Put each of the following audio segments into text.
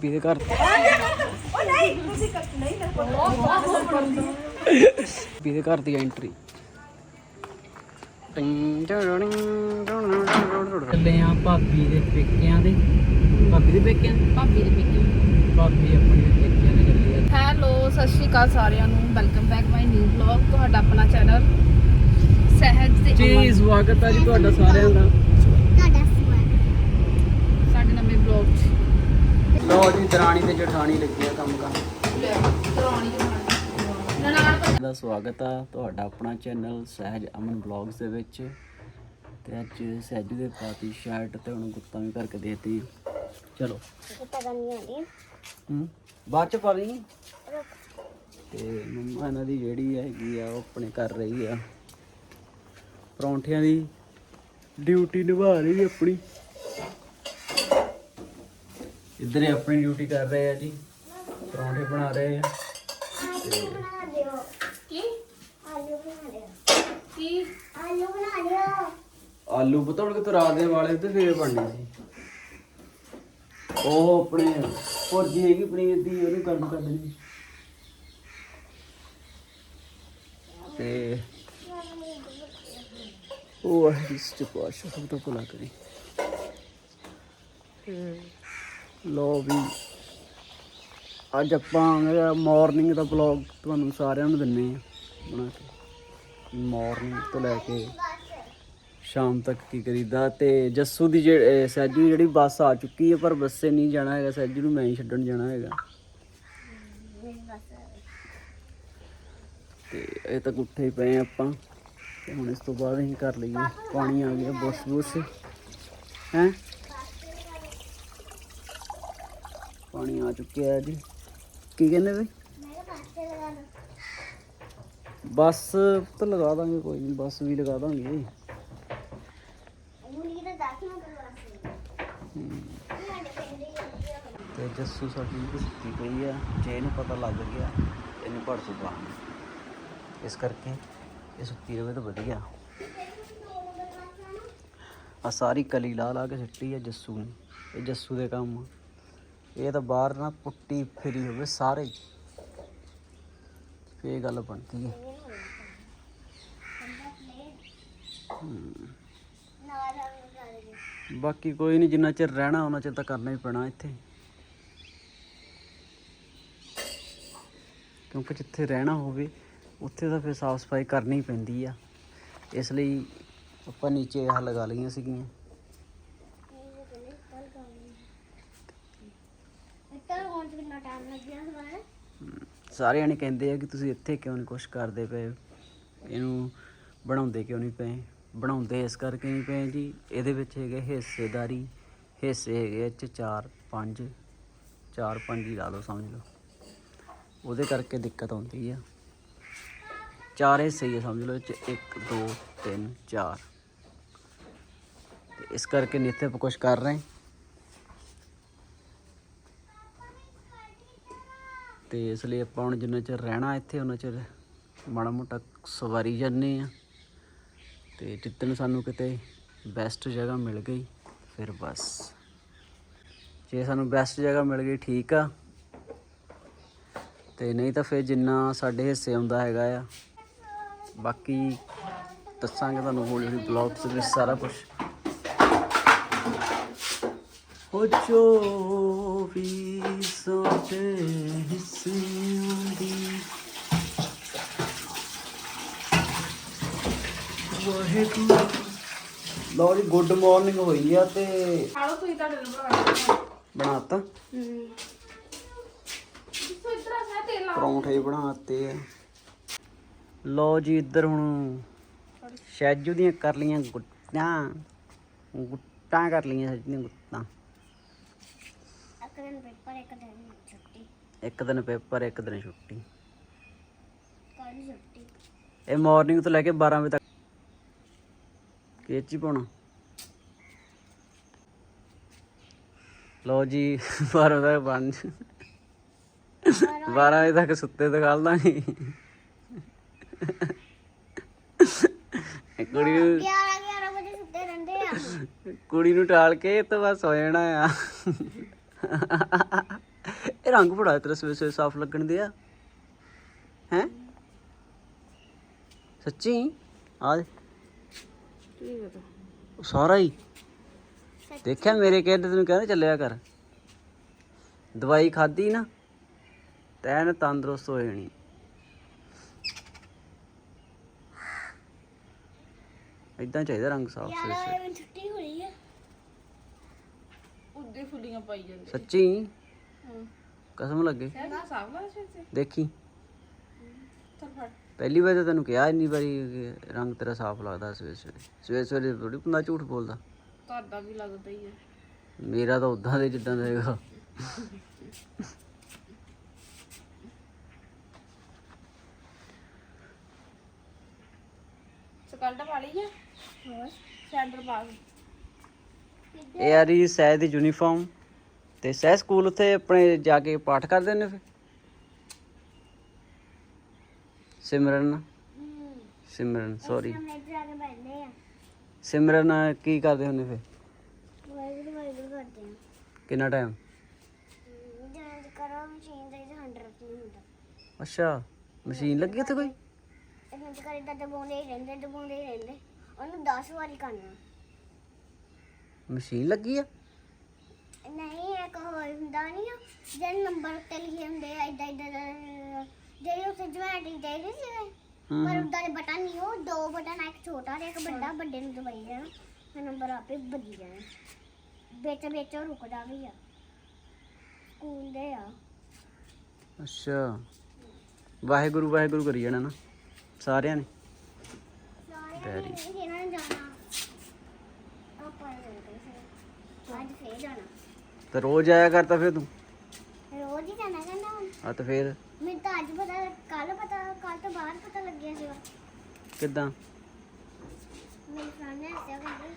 ਵੀ ਦੇ ਘਰ। ਉਹ ਨਹੀਂ ਤੁਸੀਂ ਕੱਟ ਨਹੀਂ ਮੇਰੇ ਕੋਲ ਵੀ ਦੇ ਘਰ ਦੀ ਐਂਟਰੀ ਚੱਲੇ ਆ ਭਾਬੀ ਦੇ ਪੇਕਿਆਂ ਦੇ। ਭਾਬੀ ਦੇ ਪੇਕਿਆਂ ਭਾਬੀ ਦੇ ਪੇਕੇ ਭਾਬੀ ਆਪਣੀ ਦੇ ਪੇਕਿਆਂ ਦੇ ਚੱਲੀ ਆ। ਹੈਲੋ ਸਤਿ ਸ਼੍ਰੀ ਅਕਾਲ ਸਾਰਿਆਂ ਨੂੰ। Welcome back my new vlog ਤੁਹਾਡਾ ਆਪਣਾ ਚੈਨਲ ਸਹਿਜ ਤੇ ਜੀ ਸਵਾਗਤ ਹੈ ਜੀ ਤੁਹਾਡਾ ਸਾਰਿਆਂ ਦਾ ਸਾਡੇ ਨਵੇਂ ਵਲੌਗ 'ਚ ਲੋ ਜੀ, ਦਰਾਣੀ ਤੇ ਜਠਾਣੀ ਲੱਗੀ ਆ ਕੰਮ ਕਰਨ। ਦਾ ਸਵਾਗਤ ਆ ਤੁਹਾਡਾ ਆਪਣਾ ਚੈਨਲ ਸਹਿਜ ਅਮਨ ਬਲੌਗਸ ਦੇ ਵਿੱਚ। ਤੇ ਅੱਜ ਸਹਿਜ ਦੇ ਪਾਤੀ ਸ਼ਰਟ ਤੇ ਹੁਣ ਗੁੱਤਾਂ ਵੀ ਕਰਕੇ ਦੇਤੀ। ਚਲੋ। ਹੂੰ, ਬਾਅਦ ਚ ਪਾ ਲਈ? ਤੇ ਮੰਮਾ ਇਹਨਾਂ ਦੀ ਜਿਹੜੀ ਹੈਗੀ ਆ, ਉਹ ਆਪਣੇ ਕਰ ਰਹੀ ਆ। ਪਰੌਂਠਿਆਂ ਦੀ ਡਿਊਟੀ ਨਿਭਾ ਰਹੀ ਆਪਣੀ। ਇੱਧਰ ਹੀ ਆਪਣੀ ਡਿਊਟੀ ਕਰ ਰਹੇ ਆ ਜੀ। ਪਰੌਂਠੇ ਬਣਾ ਰਹੇ ਆ। ਤੇ ਕੀ? ਕੀ? ਆਲੂ ਬਤੌੜ ਕੇ ਤਰਾ ਦੇ ਵਾਲੇ ਤੇ ਫੇਰ ਬਣਨੇ ਸੀ। ਉਹ ਆਪਣੇ ਭੁਰਜੀ ਹੈਗੀ ਪਨੀਰ ਦੀ ਉਹਨੂੰ ਗਰਮ ਕਰ ਦੇਣੀ ਤੇ ਉਹ ਇਸ ਚ ਪਾਸ਼ ਸਭ ਤੋਂ ਭਲਾ ਕਰੀ। ਲੋ ਵੀ, ਅੱਜ ਆਪਾਂ ਮੇਰਾ ਮਾਰਨਿੰਗ ਦਾ ਵਲੌਗ ਤੁਹਾਨੂੰ ਸਾਰਿਆਂ ਨੂੰ ਦਿੰਨੇ ਆ ਬਣਾ ਕੇ ਮਾਰਨਿੰਗ ਤੋਂ ਲੈ ਕੇ ਸ਼ਾਮ ਤੱਕ ਕੀ ਕਰੀਦਾ ਤੇ ਜੱਸੂ ਦੀ ਜਿਹੜੀ ਸੈਜੂ ਦੀ ਜਿਹੜੀ ਬੱਸ ਆ ਚੁੱਕੀ ਹੈ, ਪਰ ਬੱਸੇ ਨਹੀਂ ਜਾਣਾ ਹੈਗਾ। ਸਹਿਜੂ ਨੂੰ ਮੈਂ ਹੀ ਛੱਡਣ ਜਾਣਾ ਹੈਗਾ। ਤੇ ਇਹ ਤੱਕ ਉੱਠੇ ਹੀ ਪਏ ਆਪਾਂ। ਤੇ ਹੁਣ ਇਸ ਤੋਂ ਬਾਅਦ ਅਸੀਂ ਕਰ ਲਈਏ। ਪਾਣੀ ਆ ਗਿਆ ਬੁਰਸ਼ ਬੁਰਸ਼ ਹੈ? ਪਾਣੀ ਆ ਚੁੱਕਿਆ ਹੈ ਜੀ। ਕੀ ਕਹਿੰਦੇ ਵੇ ਬੱਸ ਤਾਂ ਲਗਾ ਦਾਂਗੇ ਕੋਈ ਨਹੀਂ, ਬੱਸ ਵੀ ਲਗਾ ਦਾਂਗੇ। ਤੇ ਜੱਸੂ ਸਾਡੀ ਸੁੱਤੀ ਪਈ ਆ। ਜੇ ਇਹਨੂੰ ਪਤਾ ਲੱਗ ਗਿਆ, ਇਹਨੂੰ ਭੜ ਸੁਪਾ ਇਸ ਕਰਕੇ ਇਹ ਸੁੱਤੀ ਰਵੇ ਤਾਂ ਵਧੀਆ। ਆ ਸਾਰੀ ਕਲੀ ਲਾ ਲਾ ਕੇ ਸਿੱਟੀ ਆ ਜੱਸੂ ਨੇ। ਇਹ ਜੱਸੂ ਦੇ ਕੰਮ ਆ। ਇਹ ਤਾਂ ਬਾਹਰ ਨਾ ਪੁੱਟੀ ਫਿਰੀ ਹੋਵੇ ਸਾਰੇ। ਹੀ। ਗੱਲ ਬਣਦੀ ਹੈ। ਬਾਕੀ ਕੋਈ ਨਹੀਂ, ਜਿੰਨਾ ਚਿਰ ਰਹਿਣਾ, ਉਹਨਾਂ ਚਿਰ ਤਾਂ ਕਰਨਾ ਹੀ ਪੈਣਾ ਇੱਥੇ। ਕਿਉਂਕਿ ਜਿੱਥੇ ਰਹਿਣਾ ਹੋਵੇ, ਉੱਥੇ ਤਾਂ ਫਿਰ ਸਾਫ਼ ਸਫ਼ਾਈ ਕਰਨੀ ਪੈਂਦੀ ਆ। ਇਸ ਲਈ ਆਪਾਂ ਨੀਚੇ ਆਹ ਲਗਾ ਲਈਆਂ ਸੀਗੀਆਂ। ਸਾਰੇ ਜਣੇ ਕਹਿੰਦੇ ਆ ਕਿ ਤੁਸੀਂ ਇੱਥੇ ਕਿਉਂ ਨਹੀਂ ਕੁਛ ਕਰਦੇ ਪਏ? ਇਹਨੂੰ ਬਣਾਉਂਦੇ ਕਿਉਂ ਨਹੀਂ ਪਏ? ਬਣਾਉਂਦੇ ਇਸ ਕਰਕੇ ਨਹੀਂ ਪਏ ਜੀ। ਇਹਦੇ ਵਿੱਚ ਹੈਗੇ ਹਿੱਸੇਦਾਰੀ। ਹਿੱਸੇ ਹੈਗੇ ਇਹ 'ਚ ਚਾਰ ਪੰਜ। ਚਾਰ ਪੰਜ ਹੀ ਲਾ ਲਓ, ਸਮਝ ਲਓ। ਉਹਦੇ ਕਰਕੇ ਦਿੱਕਤ ਆਉਂਦੀ ਆ। ਚਾਰ ਹਿੱਸੇ ਹੀ ਆ, ਸਮਝ ਲਓ, ਇਹ 'ਚ 1 2 3 4 ਇਸ ਕਰਕੇ ਨਹੀਂ ਇੱਥੇ ਕੁਛ ਕਰ ਰਹੇ। ਤੇ ਇਸ ਲਈ ਆਪਾਂ ਹੁਣ ਜਿੰਨਾ ਚਿਰ ਰਹਿਣਾ ਇੱਥੇ, ਉਹਨਾਂ ਚਿਰ ਮਾੜਾ ਮੋਟਾ ਸਵਾਰੀ ਜਾਂਦੇ ਆ ਤੇ ਜਿੱਦਣ ਸਾਨੂੰ ਕਿਤੇ ਬੈਸਟ ਜਗ੍ਹਾ ਮਿਲ ਗਈ, ਫਿਰ ਬਸ। ਜੇ ਸਾਨੂੰ ਬੈਸਟ ਜਗ੍ਹਾ ਮਿਲ ਗਈ, ਠੀਕ ਆ। ਤੇ ਨਹੀਂ ਤਾਂ ਫਿਰ ਜਿੰਨਾ ਸਾਡੇ ਹਿੱਸੇ ਆਉਂਦਾ ਹੈਗਾ ਆ। ਬਾਕੀ ਦੱਸਾਂਗੇ ਤੁਹਾਨੂੰ ਹੌਲੀ ਹੌਲੀ ਬਲੌਗਸ ਵਿੱਚ ਸਾਰਾ ਕੁਝ ਹੋ ਜੋ ਵੀ ਸਾਡੇ ਹਿੱਸਿਆਂ ਦੀ ਵਾਹਿਗੁਰੂ। ਲਓ ਜੀ ਗੁੱਡ ਮਾਰਨਿੰਗ ਹੋਈ ਆ ਤੇ ਹਾਲੋ ਤੁਸੀਂ ਤੁਹਾਡੇ ਨੂੰ ਬਣਾ ਬਣਾਤਾ। ਸੋ ਇਧਰ ਆ ਸਾ ਤੇਲ ਲਾ ਪਰੌਂਠੇ ਬਣਾਤੇ ਆ। ਲਓ ਜੀ ਇੱਧਰ ਹੁਣ ਸ਼ੈਜੂ ਦੀਆਂ ਕਰ ਲੀਆਂ ਗੁੱਟਾਂ। ਗੁੱਟਾਂ ਕਰ ਲੀਆਂ ਸ਼ੈਜੂ ਦੀਆਂ ਗੁੱਟਾਂ ਇੱਕ ਦਿਨ ਪੇਪਰ ਇੱਕ ਦਿਨ ਛੁੱਟੀ। ਇਹ ਮਾਰਨਿੰਗ ਤੋਂ ਲੈ ਕੇ 12 ਵਜੇ ਤੱਕ। ਕਿਹ ਚ ਹੀ ਪਾਉਣਾ? ਲਓ ਜੀ 12 ਤੱਕ ਬਣ 12 ਵਜੇ ਤੱਕ ਸੁੱਤੇ ਦਿਖਾਲ ਦਾਂਗੇ ਇਹ ਕੁੜੀ ਨੂੰ 11 11 ਵਜੇ ਸੁੱਤੇ ਰਹਿੰਦੇ ਆ। ਕੁੜੀ ਨੂੰ ਟਾਲ ਕੇ ਤੇ ਬਸ ਹੋ ਜਾਣਾ ਆ। ਇਹ ਰੰਗ ਬੜਾ ਤੇਰਾ ਸਵੇ ਸਵੇ ਸਾਫ਼ ਲੱਗਣ ਦਿਆ। ਹੈ? ਸੱਚੀ? ਆ ਦੇ, ਕੀ ਪਤਾ ਸਾਰਾ ਹੀ। ਦੇਖਿਆ ਮੇਰੇ ਕਹਿੰਦੇ ਤੈਨੂੰ ਕਹਿੰਦੇ ਚੱਲਿਆ ਕਰ। ਦਵਾਈ ਖਾਦੀ ਨਾ ਤੈਨ ਤੰਦਰੁਸਤ ਹੋ ਜਾਣੀ। ਇਦਾਂ ਚਾਹੀਦਾ ਰੰਗ ਸਾਫ਼ ਸਵੇ ਯਾਰ ਸਵੇ ਮੈਨੂੰ ਛੁੱਟੀ ਹੋਈ ਹੈ ਉੱਦੇ ਫੁੱਲੀਆਂ ਪਾਈ ਜਾਂਦੇ ਸੱਚੀ? ਹਾਂ। ਕਸਮ ਲੱਗੇ। ਸਹਿਜ ਨਾ ਸਾਫ਼ ਲਾ ਸਿਰ ਤੇ ਦੇਖੀ। ਚੱਲ ਫੜ। ਪਹਿਲੀ ਵਾਰ ਤਾਂ ਤੈਨੂੰ ਕਿਹਾ ਇੰਨੀ ਵਾਰੀ ਰੰਗ ਤੇਰਾ ਸਾਫ਼ ਲੱਗਦਾ ਸਵੇਰੇ ਸਵੇਰੇ। ਸਵੇਰੇ ਸਵੇਰੇ ਥੋੜੀ ਬੰਦਾ ਝੂਠ ਬੋਲਦਾ। ਤੁਹਾਡਾ ਵੀ ਲੱਗਦਾ ਹੀ ਹੈ। ਮੇਰਾ ਤਾਂ ਉਦਾਂ ਦੇ ਜਿੱਦਾਂ ਦਾ ਹੈਗਾ। ਸਕਲਟ ਪਾ ਲਈ ਹੈ? ਹੋਰ? ਸੈਂਟਰ ਪਾ ਕੇ ਇਹ ਆ ਰਹੀ ਸਹਿ ਦੀ ਯੂਨੀਫਾਰਮ ਤੇ ਸਹਿ ਸਕੂਲ ਉੱਥੇ ਆਪਣੇ ਜਾ ਕੇ ਪਾਠ ਕਰਦੇ ਨੇ ਫਿਰ? ਸਿਮਰਨ? ਸਿਮਰਨ ਸੌਰੀ ਸਿਮਰਨ ਕੀ ਕਰਦੇ ਹੁੰਦੇ ਫਿਰ? ਵਾਹਿਗੁਰੂ ਵਾਹਿਗੁਰੂ ਕਰਦੇ ਆ। ਕਿੰਨਾ ਟਾਈਮ ਜਾਂ ਕਰੋ ਮਸ਼ੀਨ ਦੇ 100 ਨਹੀਂ ਹੁੰਦਾ। ਅੱਛਾ ਮਸ਼ੀਨ ਲੱਗੀ ਉੱਥੇ ਕੋਈ? ਇਹਨਾਂ ਚ ਕਰੀ ਤਾਂ ਦਬਾਉਂਦੇ ਹੀ ਰਹਿੰਦੇ ਦਬਾਉਂਦੇ ਹੀ ਰਹਿੰਦੇ। ਉਹਨੂੰ 10 ਵਾਰੀ ਕਰਨਾ। ਮਸ਼ੀਨ ਲੱਗੀ ਆ? ਨਹੀਂ ਇੱਕ ਹੋਰ ਹੁੰਦਾ ਨਹੀਂ ਜਿਹੜੇ ਨੰਬਰ ਉੱਤੇ ਲਿਖੇ ਹੁੰਦੇ ਆ ਇਦਾਂ ਇਦਾਂ ਜਿਹੜੇ ਉੱਤੇ ਜਵਾਟੀ ਦੇ ਸੀ ਹਮ ਪਰ ਹਮ। ਉਦਾਂ ਦੇ ਬਟਨ ਨਹੀਂ ਉਹ ਦੋ ਬਟਨ ਆ, ਇੱਕ ਛੋਟਾ ਤੇ ਇੱਕ ਵੱਡਾ ਵੱਡੇ ਨੂੰ ਦਬਾਈ ਜਾਣਾ। ਫਿਰ ਨੰਬਰ ਆਪੇ ਵੱਜੀ ਜਾਣਾ। ਵਿੱਚ ਵਿੱਚ ਉਹ ਰੁਕਦਾ ਵੀ ਆ। ਸਕੂਲ ਦੇ ਆ। ਅੱਛਾ। ਵਾਹਿਗੁਰੂ ਵਾਹਿਗੁਰੂ ਕਰੀ ਜਾਣਾ ਨਾ ਸਾਰਿਆਂ ਨੇ ਨਹੀਂ ਇਹਨਾਂ ਨੇ ਜਾਣਾ ਆਪਾਂ ਨੇ ਜਾਣਾ ਸੀ। ਅੱਜ ਫੇਰ ਜਾਣਾ ਤੇ ਰੋਜ਼ ਆਇਆ ਕਰ ਤਾਂ ਫਿਰ ਤੂੰ? ਰੋਜ਼ ਹੀ ਜਾਣਾ ਕਹਿੰਦਾ ਹੁਣ। ਆ ਤਾਂ ਫਿਰ? ਮੈਨੂੰ ਤਾਂ ਅੱਜ ਪਤਾ ਕੱਲ ਪਤਾ ਕੱਲ ਤੋਂ ਬਾਅਦ ਪਤਾ ਲੱਗਿਆ ਸੀ ਕਿੱਦਾਂ? ਮੇਰੀ ਫਰੈਂਡ ਨੇ ਦੱਸਿਆ ਕਹਿੰਦੀ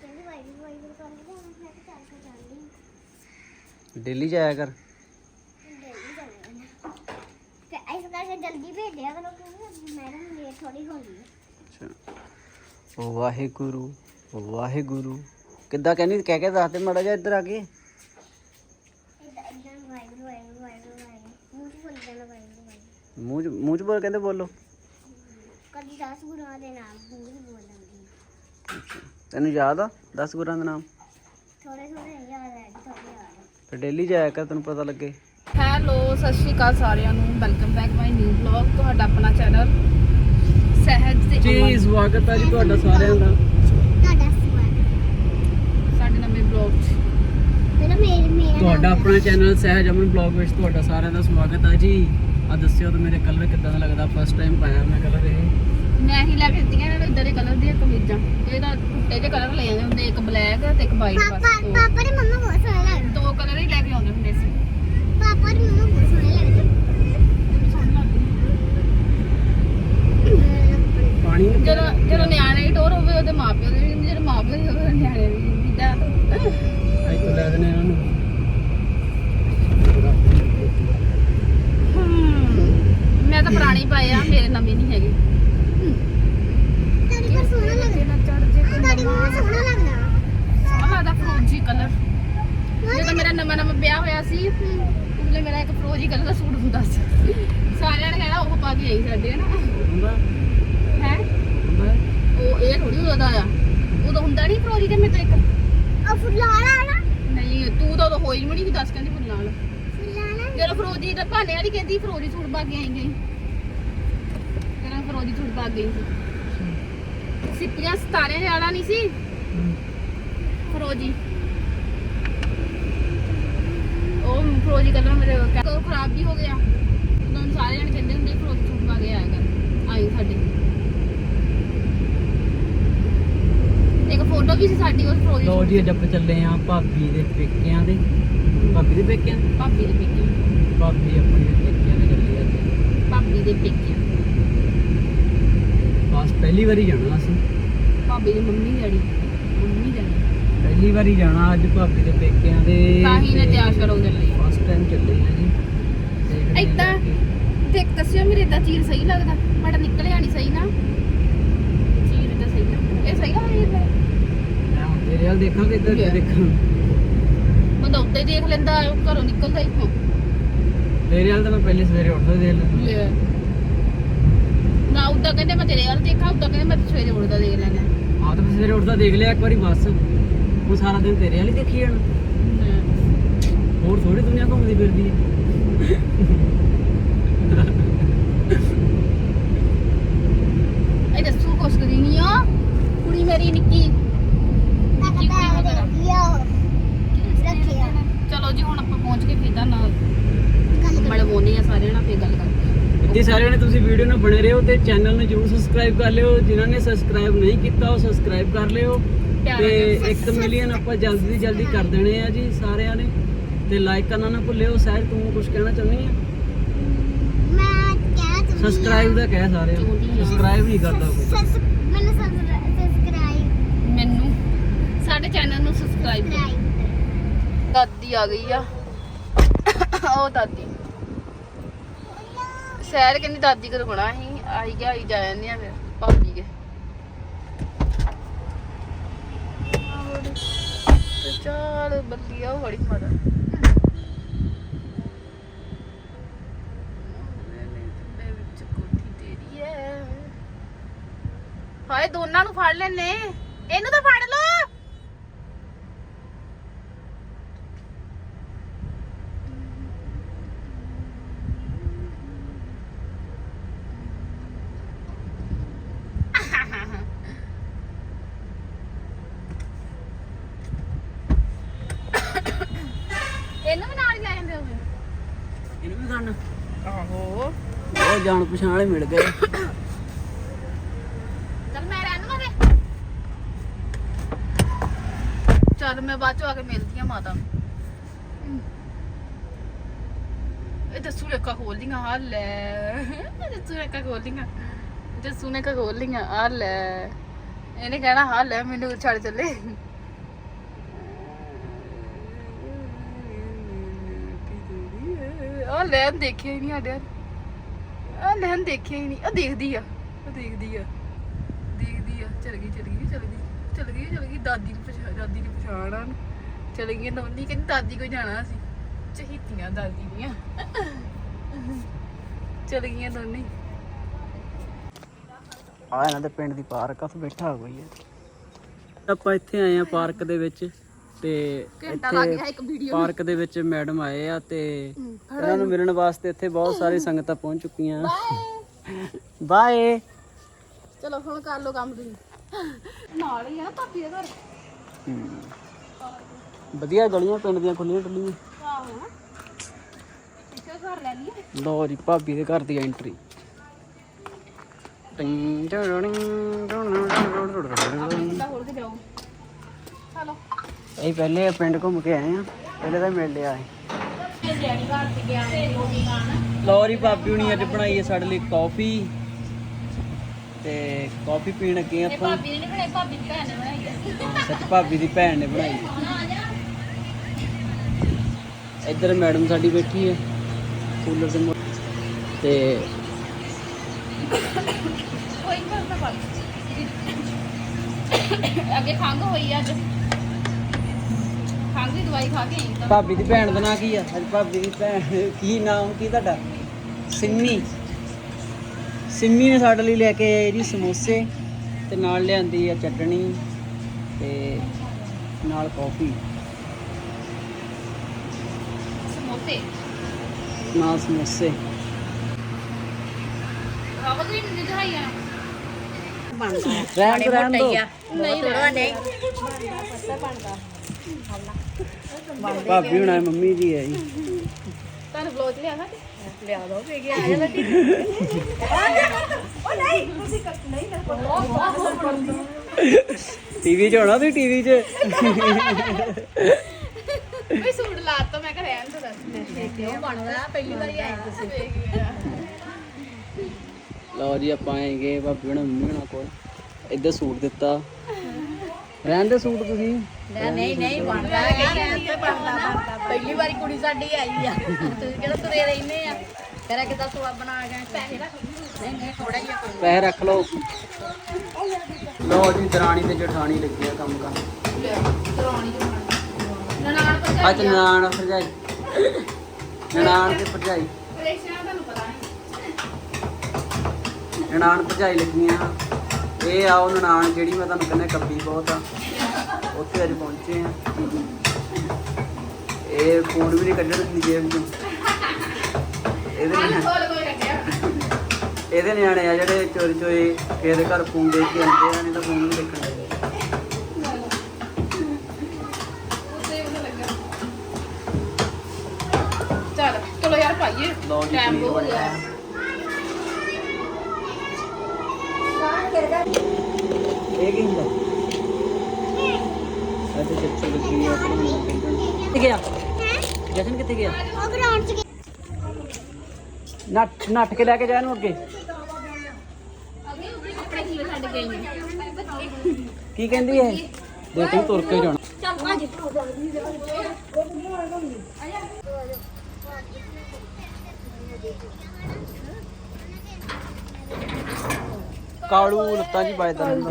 ਕਹਿੰਦੀ ਵਾਈਗੁਰੂ ਵਾਈਗੁਰੂ ਕਰਕੇ ਜਾਣਾ ਮੈਂ ਕਿਹਾ ਚੱਲ ਕੇ ਜਾਂਦੀ। ਡੇਲੀ ਜਾਇਆ ਕਰ? ਡੇਲੀ ਜਾਣਾ ਤੇ ਇਸ ਕਰਕੇ ਜਲਦੀ ਭੇਜਿਆ ਕਰੋ ਕਿਉਂਕਿ ਮੈਡਮ ਲੇਟ ਥੋੜੀ ਹੁੰਦੀ ਹੈ। ਅੱਛਾ। ਓ ਵਾਹਿਗੁਰੂ ਵਾਹਿਗੁਰੂ। ਕਿੱਦਾਂ ਕਹਿੰਦੀ ਕਹਿ ਕੇ ਦੱਸ ਦੇ ਮਾੜਾ ਜਿਹਾ ਇੱਧਰ ਆ ਕੇ ਇਦਾਂ ਇਦਾਂ ਵਾਈਗੁਰੂ ਵਾਈਗੁਰੂ ਵਾਈਗੁਰੂ ਵਾਈਗੁਰੂ ਮੂੰਹ 'ਚ ਬੋਲ ਜਾਣਾ ਵਾਈਗੁਰੂ ਵਾਈਗੁਰੂ ਮੂੰਹ 'ਚ ਮੂੰਹ 'ਚ ਬੋਲ ਕਹਿੰਦੇ ਬੋਲੋ। ਕਦੀ ਦਸ ਗੁਰੂਆਂ ਦੇ ਨਾਮ ਮੂੰਹ 'ਚ ਬੋਲ ਲੈਂਦੀ। ਤੈਨੂੰ ਯਾਦ ਆ 10 ਗੁਰਾਂ ਦਾ ਨਾਮ? ਥੋੜੇ ਥੋੜੇ ਯਾਦ ਹੈ ਥੋੜੇ ਯਾਦ ਹੈ ਫਿਰ ਡੇਲੀ ਜਾਇਆ ਕਰ ਤੈਨੂੰ ਪਤਾ ਲੱਗੇ। ਹੈਲੋ ਸਤਿ ਸ਼੍ਰੀ ਅਕਾਲ ਸਾਰਿਆਂ ਨੂੰ। Welcome back my new vlog ਤੁਹਾਡਾ ਆਪਣਾ ਚੈਨਲ ਸਹਿਜ ਤੇ ਅਮਨ। ਸਵਾਗਤ ਹੈ ਜੀ ਤੁਹਾਡਾ ਸਾਰਿਆਂ ਦਾ। ਤੁਹਾਡਾ ਸਵਾਗਤ। ਸਾਡੇ ਨਵੇਂ ਵਲੌਗ 'ਚ। ਮੇਰੇ ਮੇਰਾ ਤੁਹਾਡਾ ਨਾਮ ਆਪਣਾ ਚੈਨਲ ਸਹਿਜ ਅਮਨ ਬਲੌਗ ਵਿੱਚ ਤੁਹਾਡਾ ਸਾਰਿਆਂ ਦਾ ਸਵਾਗਤ ਹੈ ਜੀ। ਆ ਦੱਸਿਓ ਤਾਂ ਮੇਰੇ ਕਲਰ ਕਿੱਦਾਂ ਦਾ ਲੱਗਦਾ? ਫਸਟ ਟਾਈਮ ਪਾਇਆ ਮੈਂ ਕਲਰ ਇਹ। ਮੈਂ ਹੀ ਲੈ ਕੇ ਦਿੱਤੀਆਂ ਇਹਨਾਂ ਨੂੰ ਇਦਾਂ ਦੇ ਕਲਰ ਦੀਆਂ ਕਮੀਜ਼ਾਂ ਇਹ ਤਾਂ ਟੁੱਟੇ ਜਿਹੇ ਕਲਰ ਲੈ ਜਾਂਦੇ ਹੁੰਦੇ ਇੱਕ ਬਲੈਕ ਤੇ ਇੱਕ ਵਾਈਟ ਪਾਪਾ ਬਸ ਦੋ- ਪਾਪਾ ਦੇ ਮੰਮਾ ਬਹੁਤ ਸੋਹਣੇ ਲੱਗਦੇ। ਦੋ ਕਲਰ ਹੀ ਲੈ ਕੇ ਆਉਂਦੇ ਹੁੰਦੇ ਸੀ। ਪਾਪਾ ਦੇ ਮੰਮਾ ਬਹੁਤ ਸੋਹਣੇ ਲੱਗਦੇ। ਪਾਣੀ ਜਦੋਂ ਜਦੋਂ ਨਿਆਣੇ ਦੀ ਟੋਰ ਹੋਵੇ ਉਹਦੇ ਮਾਪਿਓ ਦੇ ਵੀ ਜਦੋਂ ਮਾਪਿਓ ਦੀ ਹੋਵੇ ਨਿਆਣੇ ਦੀ ਵੀ ਜਿੱਦਾਂ ਇੱਥੋਂ ਲੈ ਦੇਣੇ ਇਹਨਾਂ ਨੂੰ ਹਮ, ਮੈਂ ਤਾਂ ਪੁਰਾਣੀ ਪਾਏ ਆ ਮੇਰੇ ਨਵੇਂ ਨਹੀਂ ਹੈਗੇ ਤੁਹਾਡੀ ਪਰ ਸੋਹਣਾ ਲੱਗਦਾ ਤੁਹਾਡੀ ਮੰਮਾ ਸੋਹਣਾ ਲੱਗਦਾ ਸੋਹਣਾ ਲੱਗਦਾ ਫਰੋਜੀ ਕਲਰ ਜਦੋਂ ਮੇਰਾ ਨਵਾਂ ਨਵਾਂ ਵਿਆਹ ਹੋਇਆ ਸੀ। ਉਦੋਂ ਮੇਰਾ ਇੱਕ ਫਰੋਜੀ ਕਲਰ ਦਾ ਸੂਟ ਹੁੰਦਾ ਸੀ। ਸਾਰਿਆਂ ਨੇ ਕਹਿਣਾ ਉਹ ਪਾ ਕੇ ਆਈ ਸਾਡੇ ਹਨਾ ਹੁੰਦਾ? ਹੈ? ਹੁੰਦਾ? ਉਹ ਇਹ ਥੋੜੀ ਉਹਦਾ ਆ। ਉਦੋਂ ਹੁੰਦਾ ਨਹੀਂ ਫਰੋਜੀ ਤੇ ਮੇਰੇ ਤੋਂ ਇੱਕ। ਆ ਫੁੱਲਾਂ ਵਾਲਾ ਨਾ। ਨਹੀਂ ਤੂੰ ਤਾਂ ਉਦੋਂ ਹੋਈ ਵੀ ਨਹੀਂ ਦੱਸ ਕਹਿੰਦੀ ਫੁੱਲਾਂ ਨਾਲ। ਫੁੱਲਾਂ ਵਾਲਾ ਜਦੋਂ ਫਰੋਜੀ ਦਾ ਭਾਨੇ ਵਾਲੀ ਕਹਿੰਦੀ ਫਰੋਜੀ ਸੂਟ ਪਾ ਕੇ ਆਈ ਗਈ। ਕਹਿੰਦਾ ਫਰੋਜੀ ਸੂਟ ਪਾ ਕੇ ਗਈ ਸੀ। ਸਿੱਪੀਆਂ ਸਤਾਰੇ ਵਾਲਾ ਨਹੀਂ ਸੀ। ਫਰੋਜੀ ਉਹ ਫਰੋਜੀ ਕਲਰ ਮੇਰੇ ਉਹ ਖਰਾਬ ਵੀ ਹੋ ਗਿਆ। ਉਦੋਂ ਸਾਰੇ ਜਣੇ ਕਹਿੰਦੇ ਹੁੰਦੇ ਫਰੋਜੀ ਸੂਟ ਪਾ ਕੇ ਆਇਆ ਕਰ। ਆਈ ਸਾਡੇ ਇੱਕ ਫੋਟੋ ਵੀ ਸੀ ਸਾਡੀ ਉਸ ਫਰੋਜੀ ਲੋ ਜੀ ਅੱਜ ਆਪਾਂ ਚੱਲੇ ਆਂ ਭਾਬੀ ਦੇ ਪੇਕਿਆਂ ਦੇ। ਭਾਬੀ ਦੇ ਪੇਕਿਆਂ? ਭਾਬੀ ਦੇ ਪੇਕਿਆਂ ਭਾਬੀ ਆਪਣੀ ਦੇ ਪੇਕਿਆਂ ਦੇ ਚੱਲੇ ਅੱਜ। ਭਾਬੀ ਦੇ ਪੇਕਿਆਂ ਬਸ ਪਹਿਲੀ ਵਾਰੀ ਜਾਣਾ ਅਸੀਂ। ਭਾਬੀ ਦੀ ਮੰਮੀ ਡੈਡੀ। Mummy daddy. ਪਹਿਲੀ ਵਾਰੀ ਜਾਣਾ ਅੱਜ ਭਾਬੀ ਦੇ ਪੇਕਿਆਂ ਦੇ ਤਾਂ ਹੀ ਨੇ ਤਿਆਰ ਕਰੋ ਚੱਲੇ ਫਸਟ ਟਾਈਮ ਚੱਲੇ ਆ ਜੀ। ਦੇਖਦੇ ਆਂ ਏਦਾਂ? ਜਾ ਕੇ। ਦੇਖ ਦੱਸਿਓ ਮੇਰੇ ਤਾਂ ਚੀਰ ਸਹੀ ਲੱਗਦਾ। ਬਟ ਨਿਕਲਿਆ ਨਹੀਂ ਸਹੀ ਨਾ। ਚੀਰ ਤਾਂ ਸਹੀ ਲੱਗਦਾ ਇਹ ਸਹੀ ਲੱਗਦਾ ਚੀਰ ਮੇਰਾ ਮੈਂ ਹੁਣ ਤੇਰੇ ਵੱਲ ਦੇਖਾਂ ਕਿ ਇੱਧਰ Yeah. ਦੇਖਾਂ? ਬੰਦਾ ਉੱਤੇ ਹੀ ਦੇਖ ਲੈਂਦਾ ਘਰੋਂ ਨਿਕਲਦਾ ਹੀ ਤੇਰੇ ਵਾਲ ਤਾਂ ਮੈਂ ਪਹਿਲੇ ਸਵੇਰੇ ਉੱਠਦਾ ਦੇਖ ਲੈ ਲੈ। ਨਾ ਉਦਾਂ ਕਹਿੰਦੇ ਮੈਂ ਤੇਰੇ ਵੱਲ ਦੇਖਾਂ ਉਦਾਂ ਕਹਿੰਦੇ ਮੈਂ ਸਵੇਰੇ ਉੱਠਦਾ ਦੇਖ ਲੈਣਾ ਆ ਤਾਂ ਮੈਂ ਸਵੇਰੇ ਉੱਠਦਾ ਦੇਖ ਲਿਆ ਇੱਕ ਵਾਰੀ ਬਸ। ਉਹ ਸਾਰਾ ਦਿਨ ਤੇਰੇ ਵਾਲੀ ਦੇਖੀ ਜਾਣ। ਹੋਰ ਥੋੜੀ ਦੁਨੀਆ ਘੁੰਮਦੀ ਫਿਰਦੀ ਹੈ। ਇਹ ਦੱਸੂ ਕੁਛ ਕਰੀ ਨਹੀਂ ਆ। ਕੁੜੀ ਮੇਰੀ ਨਿੱਕੀ। ਨਿੱਕੀ ਕੁੜੀ ਮਗਰ ਰੱਖਿਆ। ਚਲੋ ਜੀ ਹੁਣ ਆਪਾਂ ਪਹੁੰਚ ਕੇ ਫੇਰ ਨਾਲ। ਮੜਵਾਉਣੀ ਆ ਸਾਰਿਆਂ ਨਾਲ ਫੇਰ ਗੱਲ ਕਰਦੇ ਇੱਥੇ ਸਾਰਿਆਂ ਨੇ ਤੁਸੀਂ ਵੀਡੀਓ ਨਾਲ ਬਣੇ ਰਹੋ ਤੇ ਚੈਨਲ ਨੂੰ ਜਰੂਰ ਸਬਸਕ੍ਰਾਈਬ ਕਰ ਲਿਓ। ਜਿਨ੍ਹਾਂ ਨੇ ਸਬਸਕ੍ਰਾਈਬ ਨਹੀਂ ਕੀਤਾ ਉਹ ਸਬਸਕ੍ਰਾਈਬ ਕਰ ਲਿਓ। ਤੇ ਜਿਹਾ। 1 ਮਿਲੀਅਨ ਆਪਾਂ ਜਲਦੀ ਤੋਂ ਜਲਦੀ ਕਰ ਦੇਣੇ ਆ ਜੀ ਸਾਰਿਆਂ ਨੇ। ਤੇ ਲਾਈਕ ਕਰਨਾ ਨਾ ਭੁੱਲਿਓ ਸਹਿਜ ਤੂੰ ਕੁਝ ਕਹਿਣਾ ਚਾਹੁੰਦੀ ਆ? ਮੈਂ ਕਹਿ ਤਾ ਸਬਸਕ੍ਰਾਈਬ ਦਾ ਕਹਿ ਸਾਰਿਆਂ ਨੂੰ। ਸਬਸਕ੍ਰਾਈਬ ਨਹੀਂ ਕਰਦਾ ਕੋਈ। ਮੈਨੂੰ ਸਬਸਕ੍ਰਾਈਬ ਮੈਨੂੰ? ਸਾਡੇ ਚੈਨਲ ਨੂੰ ਸਬਸਕ੍ਰਾਈਬ ਕਰੋ। ਦਾਦੀ ਆ ਗਈ ਆ। ਉਹ ਦਾਦੀ। ਸੈਰ ਕਹਿੰਦੀ ਦਾਦੀ ਕੋਲ ਰੁਕਣਾ ਸੀ? ਆਈ ਗਿਆ ਆਈ ਜਾ ਜਾਂਦੇ ਆ ਫਿਰ। ਭਾਬੀ ਕੇ। ਚੱਲ ਬੱਲੀ ਆ ਬੜੀ ਮਾਰਾ ਹਾਏ ਦੋਨਾਂ ਨੂੰ ਫੜ ਲੈਨੇ। ਇਹਨੂੰ ਤਾਂ ਫੜ ਲਓ ਇਹਨੂੰ ਵੀ ਨਾਲ ਹੀ ਲੈ ਜਾਂਦੇ ਹੋਗੇ ਇਹਨੂੰ ਵੀ ਖਾਣਾ ਆਹੋ ਉਹ ਜਾਣ ਪਛਾਣ ਵਾਲੇ ਮਿਲ ਗਏ। ਚੱਲ ਮੈਂ ਰਹਿਣ ਵਾਲੇ ਚੱਲ ਮੈਂ ਬਾਅਦ ਚੋਂ ਆ ਕੇ ਮਿਲਦੀ ਆ ਮਾਤਾ ਨੂੰ। ਇਹ ਦੱਸੂ ਰੇਖਾ ਖੋਲ ਲੀਆਂ ਆ ਲੈ। ਦੱਸੂ ਰੇਖਾ ਖੋਲ ਦੱਸੂ ਨੇ ਕਾ ਖੋਲ ਆ ਲੈ। ਇਹਨੇ ਕਹਿਣਾ ਹਾਂ ਲੈ, ਮੈਨੂੰ ਛੱਡ ਚੱਲੇ। ਆ ਲੈ, ਦੇਖਿਆ ਹੀ ਨਹੀਂ ਆਡਿਆ ਆ ਲੈ ਦੇਖਿਆ ਹੀ ਨਹੀਂ ਆ ਦੇਖਦੀ ਆ ਉਹ ਦੇਖਦੀ ਆ ਦੇਖਦੀ ਆ ਚਲ ਗਈ ਚਲ ਗਈ ਚਲ ਗਈ ਚਲ ਗਈ ਚਲ ਗਈ ਦਾਦੀ ਨੂੰ ਪਛਾਣ ਦਾਦੀ ਨੂੰ ਪਛਾਣ ਆ ਚਲ ਗਈ ਨੌਨੀ ਕਹਿੰਦੀ ਦਾਦੀ ਕੋ ਜਾਣਾ ਸੀ ਚਹੀਤੀਆਂ ਦਾਦੀ ਦੀਆਂ ਚਲ ਗਈਆਂ ਦੋਨੇ। ਆ ਇਹਨਾਂ ਦੇ ਪਿੰਡ ਦੀ ਪਾਰਕ ਆ ਉੱਥੇ ਬੈਠਾ ਕੋਈ ਹੈ ਆਪਾਂ ਇੱਥੇ ਆਏ ਆ ਪਾਰਕ ਦੇ ਵਿੱਚ। ਤੇ ਘੰਟਾ ਲੱਗ ਗਿਆ ਇੱਥੇ ਇੱਕ ਵੀਡੀਓ ਪਾਰਕ ਦੇ ਵਿੱਚ ਮੈਡਮ ਆਏ ਆ ਤੇ ਇਹਨਾਂ ਨੂੰ ਮਿਲਣ ਵਾਸਤੇ ਇੱਥੇ ਬਹੁਤ ਸਾਰੀ ਸੰਗਤਾਂ ਪਹੁੰਚ ਚੁੱਕੀਆਂ ਬਾਏ ਚਲੋ ਹੁਣ ਕਰ ਲਓ ਕੰਮ ਤੁਸੀਂ ਨਾਲ ਹੀ ਆ ਨਾ ਭਾਬੀ ਦੇ ਘਰ ਵਧੀਆ ਗਲੀਆਂ ਪਿੰਡ ਦੀਆਂ ਖੁੱਲੀਆਂ ਟੁੱਲੀਆਂ ਆਹੋ ਇੱਥੇ ਘਰ ਲੈ ਲਈਏ ਲੋ ਜੀ ਭਾਬੀ ਦੇ ਘਰ ਦੀ ਐਂਟਰੀ ਟਿੰਗ ਟੜੜਿੰਗ ਚਲੋ ਅਸੀਂ ਪਹਿਲੇ ਪਿੰਡ ਘੁੰਮ ਕੇ ਆਏ ਆ ਪਹਿਲੇ ਤਾਂ ਮਿਲ ਲਿਆ ਸੀ। ਡੈਡੀ ਘਰ ਤੇ ਗਿਆ ਨੇ ਰੋਟੀ ਖਾਣ ਲੋ ਜੀ ਭਾਬੀ ਹੁਣੀ ਅੱਜ ਬਣਾਈ ਹੈ ਸਾਡੇ ਲਈ ਕਾਫੀ। ਤੇ ਕਾਫੀ ਪੀਣ ਲੱਗੇ ਤੇ ਆਪਾਂ। ਭਾਬੀ ਨੇ ਨਹੀਂ ਬਣਾਈ ਭਾਬੀ ਦੀ ਭੈਣ ਨੇ ਬਣਾਈ ਸੱਚ ਭਾਬੀ ਦੀ ਭੈਣ ਨੇ ਬਣਾਈ। ਇੱਧਰ ਮੈਡਮ ਸਾਡੀ ਬੈਠੀ ਹੈ। ਕੂਲਰ ਦੇ ਤੇ ਕੋਈ ਨਾ ਪਾ ਅੱਗੇ ਖੰਗ ਹੋਈ ਅੱਜ। ਖੰਗ ਦੀ ਦਵਾਈ ਖਾ ਕੇ ਆਈ ਤਾਂ। ਭਾਬੀ ਦੀ ਭੈਣ ਦਾ ਨਾਂ ਕੀ ਆ? ਅੱਜ ਭਾਬੀ ਦੀ ਭੈਣ ਕੀ ਨਾਮ ਕੀ ਤੁਹਾਡਾ? ਸਿੰਮੀ। ਸਿੰਮੀ ਨੇ ਸਾਡੇ ਲਈ ਲੈ ਕੇ ਆਏ ਜੀ ਸਮੋਸੇ ਤੇ ਨਾਲ ਲਿਆਂਦੀ ਆ ਚਟਣੀ ਤੇ ਨਾਲ ਕਾਫੀ। ਸਮੋਸੇ? ਨਾਲ ਸਮੋਸੇ। ਰਾਵਲ ਵੀ ਨਹੀਂ ਦਿਖਾਈ ਆ ਰਹਿਣ ਦੋ ਰਹਿਣ ਦੋ। ਨਹੀਂ ਥੋੜਾ ਨਹੀਂ ਭਾਬੀ ਹੁਣਾ ਮੰਮੀ ਜੀ ਹੈ ਜੀ। ਤੁਹਾਨੂੰ ਬਲੋਚ ਲਿਆ ਨਾ ਲਿਆ ਦੋ ਪੀ ਗਿਆ ਟੀਵੀ 'ਚ। ਹੋਣਾ ਤੁਸੀਂ ਟੀਵੀ 'ਚ? ਵੀ ਸੂਟ ਲਾਤਾ ਮੈਂ ਕਿਹਾ ਰਹਿਣ ਦੋ ਦੱਸ। ਕਿਉਂ ਬਣਦਾ? ਪਹਿਲੀ ਵਾਰੀ ਆਏ ਤੁਸੀਂ। ਲਓ ਜੀ ਆਪਾਂ ਆਏਗੇ ਭਾਬੀ ਹੁਣਾ ਮੰਮੀ ਹੁਣਾ ਕੋਲ। ਇੱਧਰ ਸੂਟ ਦਿੱਤਾ। ਰਹਿਣ ਦੇ ਸੂਟ ਤੁਸੀਂ? ਨਹੀਂ ਨਹੀਂ ਬਣਦਾ ਕਿ ਬਣਦਾ ਪਹਿਲੀ ਵਾਰੀ ਕੁੜੀ ਸਾਡੀ ਆਈ ਆ। ਤੁਸੀਂ ਕਿਹੜਾ ਤੁਰੇ ਰਹਿੰਦੇ ਆ? ਤੇਰਾ ਕਿਦਾਂ ਸਵਾ ਬਣਾ ਗਏ ਪੈਸੇ ਨਹੀਂ ਨਹੀਂ ਥੋੜਾ ਜਿਹਾ ਕੋਈ ਪੈਸੇ ਰੱਖ ਲਓ। ਲਓ ਜੀ ਦਰਾਣੀ ਤੇ ਜਠਾਣੀ ਲੱਗੀ ਆ ਕੰਮ ਕਰਨ। ਦਰਾਣੀ ਨਨਾਣ ਪਰ ਅੱਜ ਨਨਾਣ ਭਰਜਾਈ। ਨਨਾਣ ਤੇ ਭਰਜਾਈ। ਆਪਰੇਸ਼ਨ ਤੁਹਾਨੂੰ ਪਤਾ ਨਹੀਂ ਨਨਾਣ ਭਜਾਈ ਲੱਗੀਆਂ। ਇਹ ਆ ਉਹ ਨਨਾਣ ਜਿਹੜੀ ਮੈਂ ਤੁਹਾਨੂੰ ਕਹਿੰਦਾ ਕੱਬੀ ਬਹੁਤ ਆ। ਉੱਥੇ ਅੱਜ ਪਹੁੰਚੇ ਆ। ਇਹ ਫੋਨ ਵੀ ਨਹੀਂ ਕੱਢਣ ਦਿੰਦੀ ਜੇਬ ਚੋਂ ਇਹਦੇ ਨਿਆਣੇ- ਇਹਦੇ ਨਿਆਣੇ ਆ ਜਿਹੜੇ ਚੋਰੀ ਚੋਰੀ ਕਿਸੇ ਦੇ ਘਰ ਫੋਨ ਦੇਖ ਕੇ ਆਉਂਦੇ ਆ ਨਹੀਂ ਤਾਂ ਫੋਨ ਨਹੀਂ ਦੇਖਣ ਦੇ ਚੱਲ ਯਾਰ ਜੀ ਟਾਈਮ ਹੋ ਗਿਆ ਬਣਿਆ ਇਹ ਕੀ ਹੁੰਦਾ? ਅਤੇ ਚੱਚੂ ਲੱਗੀ ਆ ਕਿੱਥੇ ਗਿਆ? ਜਸ਼ਨ ਕਿੱਥੇ ਗਿਆ? ਉਹ ਗਰਾਊਂਡ 'ਚ ਨੱਠ ਨੱਠ ਕੇ ਲੈ ਕੇ ਜਾ ਇਹਨੂੰ ਅੱਗੇ। ਆਪਣੇ ਕੀ ਛੱਡ ਗਏ ਨੇ ਕੀ ਕਹਿੰਦੀ ਇਹ ਦੇ ਤੂੰ ਤੁਰ ਕੇ ਜਾਣਾ। ਚੱਲ ਭਾਜੀ। ਕਾਲੂ ਲੱਤਾਂ ਜੀ ਵੱਜਦਾ ਰਹਿੰਦਾ।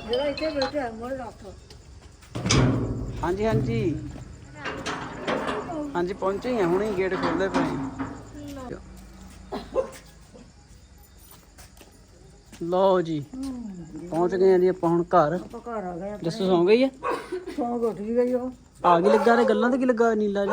ਜਿਹੜਾ ਇੱਥੇ ਬੈਠਾ ਮੋੜ ਰੱਖ ਹਾਂਜੀ ਹਾਂਜੀ। ਹਾਂਜੀ ਪਹੁੰਚੇ ਹੀ ਆ ਹੁਣੇ ਗੇਟ ਖੋਲਦੇ ਪਏ ਲਓ ਜੀ ਪਹੁੰਚ ਗਏ ਆ ਜੀ ਆਪਾਂ ਹੁਣ ਘਰ। ਆਪਾਂ ਘਰ ਆ ਗਏ ਜੱਸੂ ਸੌਂ ਗਈ ਆ? ਸੌਂ ਉੱਠ ਗਈ ਉਹ। ਆ ਗਈ ਲੱਗਾ ਤੇ ਗੱਲਾਂ ਤੇ ਕੀ ਲੱਗਾ ਨੀਲਾ ਜੀ?